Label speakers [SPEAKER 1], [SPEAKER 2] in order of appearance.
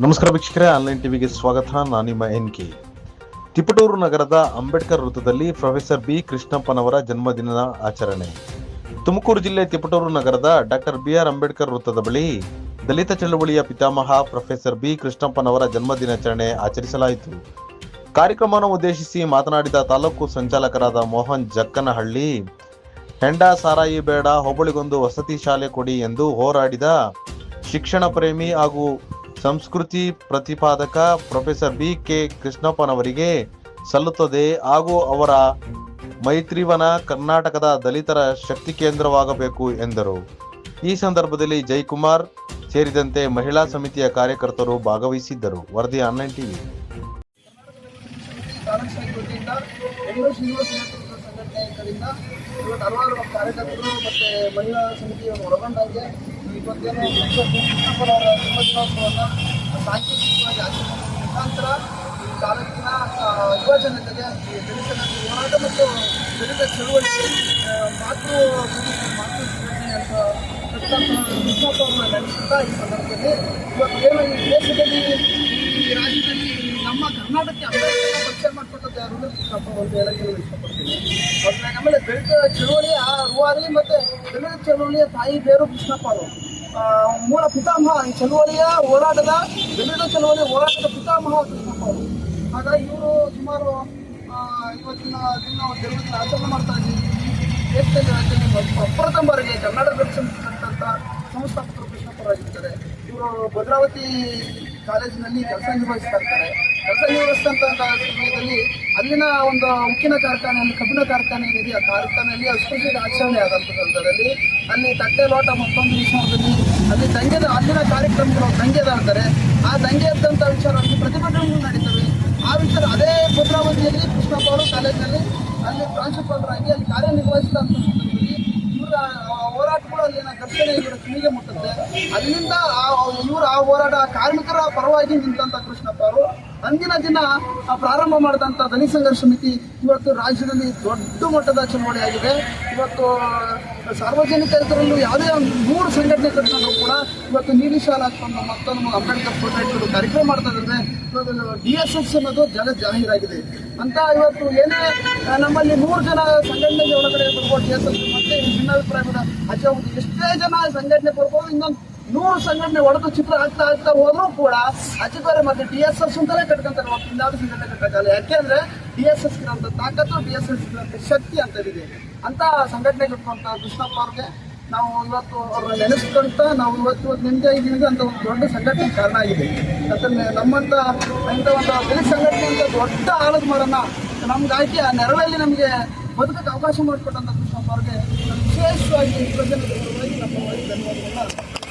[SPEAKER 1] ನಮಸ್ಕಾರ ವೀಕ್ಷಕರೇ ಆನ್ಲೈನ್ ಟಿವಿಗೆ ಸ್ವಾಗತ. ನಾನು ನಿಮ್ಮ ಎನ್ ಕೆ ತಿಪಟೂರು ನಗರದ ಅಂಬೇಡ್ಕರ್ ವೃತ್ತದಲ್ಲಿ ಪ್ರೊಫೆಸರ್ ಬಿ ಕೃಷ್ಣಪ್ಪನವರ ಜನ್ಮದಿನ ಆಚರಣೆ. ತುಮಕೂರು ಜಿಲ್ಲೆ ತಿಪಟೂರು ನಗರದ ಡಾಕ್ಟರ್ ಬಿ ಆರ್ ಅಂಬೇಡ್ಕರ್ ವೃತ್ತದ ಬಳಿ ದಲಿತ ಚಳವಳಿಯ ಪಿತಾಮಹ ಪ್ರೊಫೆಸರ್ ಬಿ ಕೃಷ್ಣಪ್ಪನವರ ಜನ್ಮದಿನಾಚರಣೆ ಆಚರಿಸಲಾಯಿತು. ಕಾರ್ಯಕ್ರಮವನ್ನು ಉದ್ದೇಶಿಸಿ ಮಾತನಾಡಿದ ತಾಲೂಕು ಸಂಚಾಲಕರಾದ ಮೋಹನ್ ಜಕ್ಕನಹಳ್ಳಿ, ಹೆಂಡ ಸಾರಾಯಿ ಬೇಡ, ಹೋಬಳಿಗೊಂದು ವಸತಿ ಶಾಲೆ ಕೊಡಿ ಎಂದು ಹೋರಾಡಿದ ಶಿಕ್ಷಣ ಪ್ರೇಮಿ ಹಾಗೂ ಸಂಸ್ಕೃತಿ ಪ್ರತಿಪಾದಕ ಪ್ರೊಫೆಸರ್ ಬಿ ಕೆ ಕೃಷ್ಣಪ್ಪನವರಿಗೆ ಸಲ್ಲುತ್ತದೆ ಹಾಗೂ ಅವರ ಮೈತ್ರಿವನ ಕರ್ನಾಟಕದ ದಲಿತರ ಶಕ್ತಿ ಕೇಂದ್ರವಾಗಬೇಕು ಎಂದರು. ಈ ಸಂದರ್ಭದಲ್ಲಿ ಜೈಕುಮಾರ್ ಸೇರಿದಂತೆ ಮಹಿಳಾ ಸಮಿತಿಯ ಕಾರ್ಯಕರ್ತರು ಭಾಗವಹಿಸಿದ್ದರು. ವರದಿ ಆನ್ಲೈನ್ ಟಿವಿ.
[SPEAKER 2] ಹಲವಾರು ಕಾರ್ಯಕರ್ತರು ಮತ್ತೆ ಮಹಿಳಾ ಸಮಿತಿಯನ್ನು ಒಳಗೊಂಡಂಗೆ ಇವತ್ತೇನು ಕೃಷ್ಣಪ್ಪನವರ ಜನ್ಮದಿನೋತ್ಸವವನ್ನು ಸಾಂಕೇತಿಕವಾಗಿ ಆಚರಿಸುವ ಮುಖಾಂತರ ಈ ತಾಲೂಕಿನ ಯುವ ಜನತೆಗೆ ಈ ದಲಿತ ಹೋರಾಟ ಮತ್ತು ದಲಿತ ಚಳುವಳಿ ಆ, ಮಾತೃ ಮಾತೃ ಅಂತ ಕೃಷ್ಣಪ್ಪ ನಡೆಸುತ್ತಾ ಈ ಸಂದರ್ಭದಲ್ಲಿ ಇವತ್ತು ಈ ದೇಶದಲ್ಲಿ ಈ ರಾಜ್ಯದಲ್ಲಿ ನಮ್ಮ ಕರ್ನಾಟಕಕ್ಕೆ ಪರಿಚಯ ಮಾಡಿಕೊಟ್ಟದ್ದು ಯಾರು ಅಂತ ನಾನು ಆಮೇಲೆ ಆ ಚಳುವಳಿಯ ರೂವಾರಿ ಮತ್ತೆ ದಲಿತ ಚಳುವಳಿಯ ತಾಯಿ ಬೇರು ಕೃಷ್ಣಪ್ಪ ಅವರು. ಆ, ಮೂಲ ಪಿತಾಮಹ ಈ ಚಳುವಳಿಯ ಹೋರಾಟದ ದಲಿತ ಚಳುವಳಿಯ ಹೋರಾಟದ ಪಿತಾಮಹ ಕೃಷ್ಣಪ್ಪ ಅವರು. ಹಾಗಾಗಿ ಇವರು ಸುಮಾರು ಆ, ಇವತ್ತಿನ ದಿನ ಜನ್ಮದಿನ ಆಚರಣೆ ಮಾಡ್ತಾ ಇದ್ದೀವಿ ದೇಶದಲ್ಲಿ ಪ್ರಪ್ರಥಮ ಬಾರಿಗೆ ಕರ್ನಾಟಕ ಸಂಸ್ಥಾಪಕರು ಕೃಷ್ಣಪ್ಪರಾಗಿರ್ತಾರೆ ಇವರು ಭದ್ರಾವತಿ ಕಾಲೇಜಿನಲ್ಲಿ ಕೆಲಸ ನಿರ್ವಹಿಸ್ತಾ ಇರ್ತಾರೆ ಕೆಲಸ ನಿರ್ವಹಿಸಿದಂತಹ ಸಮಯದಲ್ಲಿ ಅಲ್ಲಿನ ಒಂದು ಉಕ್ಕಿನ ಕಾರ್ಖಾನೆಯಲ್ಲಿ ಕಬ್ಬಿನ ಕಾರ್ಖಾನೆ ಏನಿದೆ, ಆ ಕಾರ್ಖಾನೆಯಲ್ಲಿ ಅಸ್ಪೃಶ್ಯದ ಆಚರಣೆ ಆದಂಥ ಸಂದರ್ಭದಲ್ಲಿ ಅಲ್ಲಿ ತಟ್ಟೆ, ಲೋಟ ಮತ್ತೊಂದು ವಿಷಯದಲ್ಲಿ ಅಲ್ಲಿ ದಂಗೆದ, ಅಲ್ಲಿನ ಕಾರ್ಯಕ್ರಮಗಳು ದಂಗೆದ ಆ ದಂಗೆ ವಿಚಾರ ಅಲ್ಲಿ ಪ್ರತಿಭಟನೆಗಳು ನಡೀತವೆ. ಆ ವಿಚಾರ ಅದೇ ಭದ್ರಾವತಿಯಲ್ಲಿ ಕೃಷ್ಣಪ್ಪ ಅವರು ಕಾಲೇಜಿನಲ್ಲಿ ಅಲ್ಲಿ ಪ್ರಾಂಶುಪಾಲರಾಗಿ ಅಲ್ಲಿ ಕಾರ್ಯನಿರ್ವಹಿಸಿದಂಥ ಘರ್ಷಣೆ ಇವರ ಕಿವಿಗೆ ಮುಟ್ಟುತ್ತೆ. ಅಲ್ಲಿಂದ ಇವರ ಆ ಹೋರಾಟ ಕಾರ್ಮಿಕರ ಪರವಾಗಿ ನಿಂತಂತ ಕೃಷ್ಣಪ್ಪ ಅವರು. ಅಂದಿನ ದಿನ ಪ್ರಾರಂಭ ಮಾಡಿದಂಥ ಧನಿ ಸಂಘರ್ಷ ಸಮಿತಿ ಇವತ್ತು ರಾಜ್ಯದಲ್ಲಿ ದೊಡ್ಡ ಮಟ್ಟದ ಚುನಾವಣೆ ಆಗಿದೆ ಇವತ್ತು ಸಾರ್ವಜನಿಕರಲ್ಲೂ ಯಾವುದೇ ಒಂದು ಮೂರು ಸಂಘಟನೆ ಕಟ್ಕೊಂಡ್ರು ಕೂಡ ಇವತ್ತು ನೀಲಿ ಶಾಲೆ ಹಾಕೊಂಡು ಮತ್ತೊಂದು ಅಂಬೇಡ್ಕರ್ ಇಟ್ಕೊಂಡು ಕಾರ್ಯಕ್ರಮ ಮಾಡ್ತಾ ಇದ್ದಾರೆ. ಡಿ ಎಸ್ ಎಸ್ ಅನ್ನೋದು ಜನ ಜಾಹೀರಾಗಿದೆ. ಅಂತ ಇವತ್ತು ಏನೇ ನಮ್ಮಲ್ಲಿ ನೂರು ಜನ ಸಂಘಟನೆಗೆ ಒಳಗಡೆ ಬರ್ಬೋದು ಎಸ್ಎಲ್ಸಿ ಎಸ್ ಎಸ್ ಮತ್ತೆ ಈ ಕೂಡ ಹೋಗುದು ಎಷ್ಟೇ ಜನ ಸಂಘಟನೆ ಬರ್ಬೋದು, ಇನ್ನೊಂದು ನೂರು ಸಂಘಟನೆ ಒಡೆದು ಚಿತ್ರ ಆಗ್ತಾ ಆಗ್ತಾ ಹೋದ್ರೂ ಕೂಡ ಬೇರೆ ಮತ್ತೆ ಡಿ ಎಸ್ ಎಸ್ ಅಂತಲೇ ಕಟ್ಕೊಂತಾರೆ. ಇನ್ಯಾವುದು ಸಂಘಟನೆ ಕಟ್ಟಕ್ಕಾಗಲ್ಲ ಯಾಕೆಂದ್ರೆ ಡಿ ಎಸ್ ಎಸ್ ಇರೋಂಥ ತಾಕತ್ತು, ಡಿ ಎಸ್ ಎಸ್ ಶಕ್ತಿ ಅಂತ ಇದೆ ಅಂತ ಸಂಘಟನೆ ಕಟ್ಕೊಂತ ಕೃಷ್ಣಪ್ಪ ಅವ್ರಿಗೆ ನಾವು ಇವತ್ತು ಅವ್ರನ್ನ ನೆನೆಸ್ಕೊಂತ ನಾವು ಇವತ್ತು ಇವತ್ತು ನಿಮ್ಗೆ ಇದೀವಿ ಅಂತ ಒಂದು ದೊಡ್ಡ ಸಂಘಟನೆ ಕಾರಣ ಆಗಿದೆ. ಯಾಕಂದ್ರೆ ನಮ್ಮಂತ ಇಂಥ ಒಂದು ದಲಿತ ಸಂಘಟನೆ ಅಂತ ದೊಡ್ಡ ಆಳದ ಮರನ್ನ ನಮ್ಗೆ ಆ ನೆರಳಲ್ಲಿ ನಮಗೆ ಬದುಕಕ್ಕೆ ಅವಕಾಶ ಮಾಡಿಕೊಟ್ಟಂತ ಕೃಷ್ಣಪ್ಪ ಅವ್ರಿಗೆ ವಿಶೇಷವಾಗಿ ಕೃತಜ್ಞತೆ ಪರವಾಗಿ ನಮ್ಮ ಧನ್ಯವಾದಗಳನ್ನ